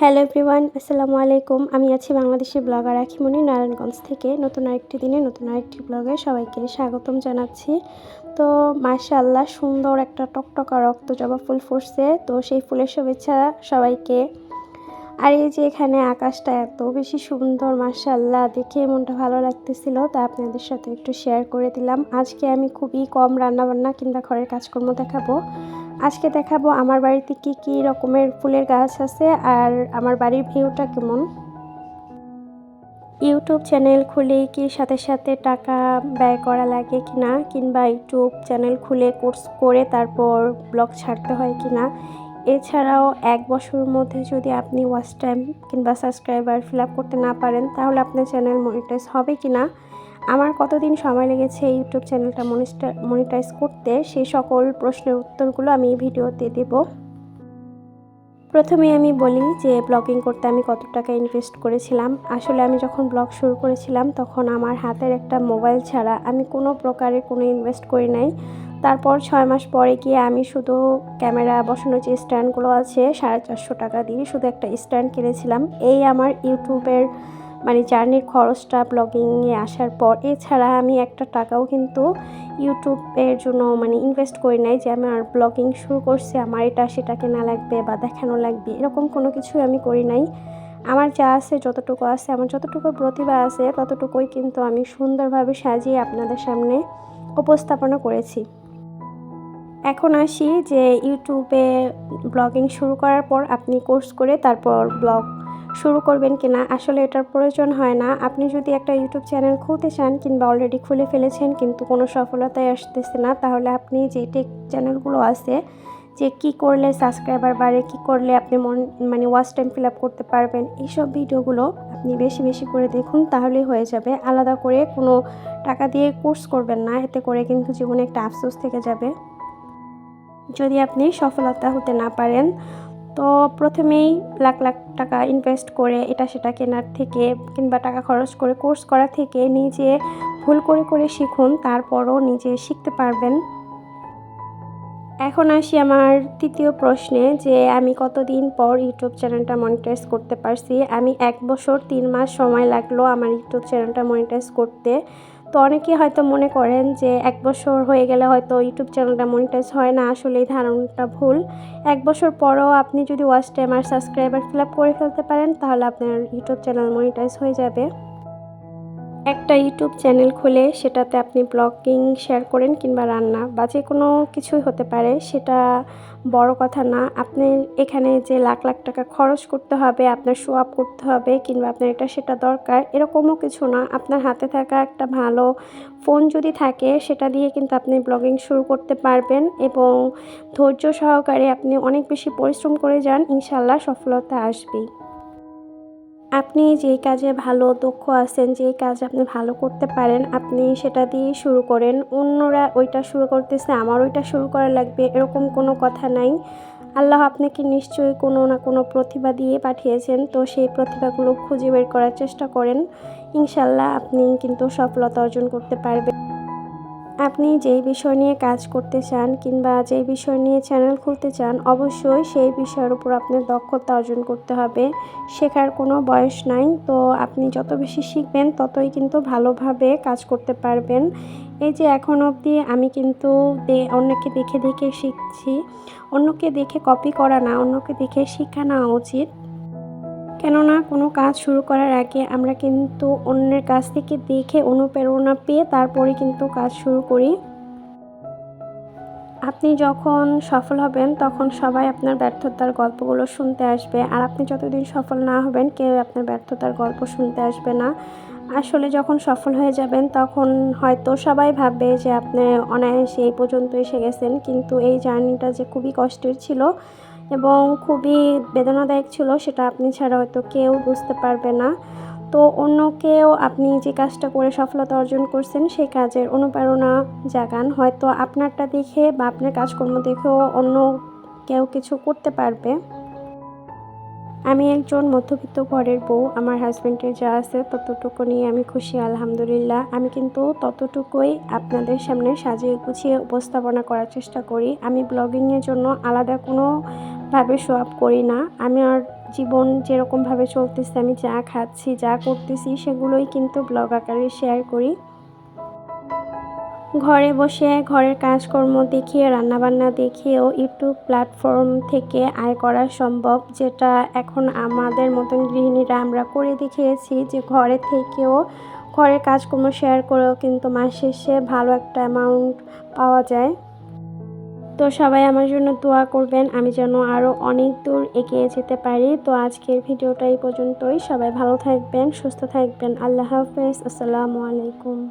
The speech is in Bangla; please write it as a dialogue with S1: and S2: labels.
S1: হ্যালো এভরিওয়ান, আসসালামু আলাইকুম। আমি আছি বাংলাদেশের ব্লগার আখিমণি নারায়ণগঞ্জ থেকে। নতুন আরেকটি দিনে নতুন আরেকটি ব্লগে সবাইকে স্বাগতম জানাচ্ছি। তো মাশাআল্লাহ সুন্দর একটা টকটকা রক্ত জবা ফুল ফুটছে। তো সেই ফুলের শুভেচ্ছা সবাইকে। আর এই যে এখানে আকাশটা এত বেশি সুন্দর, মাশাআল্লাহ, দেখে মনটা ভালো লাগতেছিল। তা আপনাদের সাথে একটু শেয়ার করে দিলাম। আজকে আমি খুবই কম রান্নাবান্না কিংবা ঘরের কাজকর্ম দেখাবো। আজকে দেখাবো আমার বাড়িতে কি কি রকমের ফুলের গাছ আছে আর আমার বাড়ির ভিউটা কেমন। ইউটিউব চ্যানেল খুলে কি সাথে সাথে টাকা ব্যয় করা লাগে কি না, কিংবা ইউটিউব চ্যানেল খুলে কোর্স করে তারপর ব্লগ ছাড়তে হয় কি না। এছাড়াও এক বছরের মধ্যে যদি আপনি ওয়াচ টাইম কিংবা সাবস্ক্রাইবার ফিল আপ করতে না পারেন, তাহলে আপনার চ্যানেল মনিটাইজ হবে কি না। আমার কতদিন সময় লেগেছে ইউটিউব চ্যানেলটা মনিটাইজ করতে? সেই সকল প্রশ্নের উত্তরগুলো আমি এই ভিডিওতে দেব। প্রথমে আমি বলি যে, ব্লগিং করতে আমি কত টাকা ইনভেস্ট করেছিলাম। আসলে আমি যখন ব্লগ শুরু করেছিলাম, তখন আমার হাতের একটা মোবাইল ছাড়া আমি কোনো প্রকারে কোনো ইনভেস্ট করি নাই। তারপর ছয় মাস পরে গিয়ে আমি শুধু ক্যামেরা বসানোর যে স্ট্যান্ডগুলো আছে, সাড়ে চারশো টাকা দিয়ে শুধু একটা স্ট্যান্ড কিনেছিলাম। এই আমার ইউটিউবের মানে জার্নির খরচটা ব্লগিংয়ে আসার পর। এছাড়া আমি একটা টাকাও কিন্তু ইউটিউবের জন্য মানে ইনভেস্ট করি নাই যে আমার ব্লগিং শুরু করছে, আমার এটা সেটা কেনা লাগবে বা দেখানো লাগবে, এরকম কোনো কিছুই আমি করি নাই। আমার যা আছে, যতটুকু আছে, আমার যতটুকু প্রতিভা আছে, ততটুকুই কিন্তু আমি সুন্দরভাবে সাজিয়ে আপনাদের সামনে উপস্থাপনা করেছি। এখন আসি যে ইউটিউবে ব্লগিং শুরু করার পর আপনি কোর্স করে তারপর ব্লগ শুরু করবেন কিনা আসলে এটার প্রয়োজন হয় না। আপনি যদি একটা ইউটিউব চ্যানেল খুলতে চান কিংবা অলরেডি খুলে ফেলেছেন কিন্তু কোনো সফলতায় আসতেছে না, তাহলে আপনি যে টেক চ্যানেলগুলো আছে, যে কি করলে সাবস্ক্রাইবার বাড়ে, কি করলে আপনি মন মানে ওয়াচ টাইম ফিল আপ করতে পারবেন, এইসব ভিডিওগুলো আপনি বেশি বেশি করে দেখুন, তাহলেই হয়ে যাবে। আলাদা করে কোনো টাকা দিয়ে কোর্স করবেন না, এতে করে কিন্তু জীবনে একটা আফসোস থেকে যাবে। যদি আপনি সফলতা হতে না পারেন তো প্রথমেই লাখ লাখ টাকা ইনভেস্ট করে এটা সেটা কেনার থেকে কিংবা টাকা খরচ করে কোর্স করা থেকে নিজে ভুল করে করে শিখুন, তারপরও নিজে শিখতে পারবেন। এখন আসি আমার তৃতীয় প্রশ্নে যে আমি কতদিন পর ইউটিউব চ্যানেলটা মনিটাইজ করতে পারছি? আমি এক বছর তিন মাস সময় লাগল আমার ইউটিউব চ্যানেলটা মনিটাইজ করতে। তো অনেকেই হয়তো মনে করেন যে এক বছর হয়ে গেলে হয়তো ইউটিউব চ্যানেলটা মনিটাইজ হয় না, আসলে এই ধারণাটা ভুল। এক বছর পরও আপনি যদি ওয়াচ টাইম আর সাবস্ক্রাইবার ফিল আপ করে ফেলতে পারেন, তাহলে আপনার ইউটিউব চ্যানেল মনিটাইজ হয়ে যাবে। একটা ইউটিউব চ্যানেল খুলে সেটাতে আপনি ব্লগিং শেয়ার করেন কিংবা রান্না বা যে কোনো কিছুই হতে পারে, সেটা বড় কথা না। আপনি এখানে যে লাখ লাখ টাকা খরচ করতে হবে, আপনার শো আপ করতে হবে কিংবা আপনার এটা সেটা দরকার, এরকমও কিছু না। আপনার হাতে থাকা একটা ভালো ফোন যদি থাকে, সেটা দিয়ে কিন্তু আপনি ব্লগিং শুরু করতে পারবেন এবং ধৈর্য সহকারে আপনি অনেক বেশি পরিশ্রম করে যান ইনশাল্লাহ সফলতা আসবেই। আপনি যেই কাজে ভালো, দক্ষ আছেন যেই কাজ আপনি ভালো করতে পারেন, আপনি সেটা দিয়ে শুরু করেন। অন্যরা ওইটা শুরু করতেছে, আমার ওইটা শুরু করা লাগবে, এরকম কোনো কথা নাই। আল্লাহ আপনাকে নিশ্চয়ই কোনো না কোনো প্রতিভা দিয়ে পাঠিয়েছেন, তো সেই প্রতিভাগুলো খুঁজে বের করার চেষ্টা করেন। ইনশাল্লাহ আপনি কিন্তু সফলতা অর্জন করতে পারবেন। আপনি যেই বিষয় নিয়ে কাজ করতে চান কিংবা যেই বিষয় নিয়ে চ্যানেল খুলতে চান, অবশ্যই সেই বিষয়ের উপর আপনার দক্ষতা অর্জন করতে হবে। শেখার কোনো বয়স নাই, তো আপনি যত বেশি শিখবেন, ততই কিন্তু ভালোভাবে কাজ করতে পারবেন। এই যে এখন অবধি আমি কিন্তু অন্যকে দেখে দেখে শিখছি। অন্যকে দেখে কপি করা না, অন্যকে দেখে শিক্ষা নেওয়া উচিত। কেননা কোনো কাজ শুরু করার আগে আমরা কিন্তু অন্যের কাছ থেকে দেখে অনুপ্রেরণা পেয়ে তারপরে কিন্তু কাজ শুরু করি। আপনি যখন সফল হবেন, তখন সবাই আপনার ব্যর্থতার গল্পগুলো শুনতে আসবে। আর আপনি যতদিন সফল না হবেন, কেউ আপনার ব্যর্থতার গল্প শুনতে আসবে না। আসলে যখন সফল হয়ে যাবেন, তখন হয়তো সবাই ভাববে যে আপনি অনায়াসে এই পর্যন্ত এসে গেছেন। কিন্তু এই জার্নিটা যে খুবই কষ্টের ছিল এবং খুবই বেদনাদায়ক ছিল, সেটা আপনি ছাড়া হয়তো কেউ বুঝতে পারবে না। তো অন্য কেউ আপনি যে কাজটা করে সফলতা অর্জন করছেন, সেই কাজের অনুপ্রেরণা জাগান। হয়তো আপনারটা দেখে বা আপনার কাজকর্ম দেখেও অন্য কেউ কিছু করতে পারবে। আমি একজন মধ্যবিত্ত ঘরের বউ, আমার হাজব্যান্ডের যা আছে ততটুকু নিয়ে আমি খুশি, আলহামদুলিল্লাহ। আমি কিন্তু ততটুকুই আপনাদের সামনে সাজিয়ে গুছিয়ে উপস্থাপনা করার চেষ্টা করি। আমি ব্লগিংয়ের জন্য আলাদা কোনো ভাবে শো আপ করি না। আমি আর জীবন যেরকমভাবে চলতেছে, আমি যা খাচ্ছি, যা করতেছি, সেগুলোই কিন্তু ব্লগ আকারে শেয়ার করি। ঘরে বসে ঘরের কাজকর্ম দেখিয়ে, রান্নাবান্না দেখিয়েও ইউটিউব প্ল্যাটফর্ম থেকে আয় করা সম্ভব, যেটা এখন আমাদের মতন গৃহিণীরা আমরা করে দেখিয়েছি যে ঘরে থেকেও ঘরের কাজকর্ম শেয়ার করেও কিন্তু মাস শেষে ভালো একটা অ্যামাউন্ট পাওয়া যায়। তো সবাই আমার জন্য দোয়া করবেন, আমি যেন আরও অনেক দূর এগিয়ে যেতে পারি। তো আজকের ভিডিওটা এই পর্যন্তই। সবাই ভালো থাকবেন, সুস্থ থাকবেন। আল্লাহ হাফেজ। আসসালামু আলাইকুম।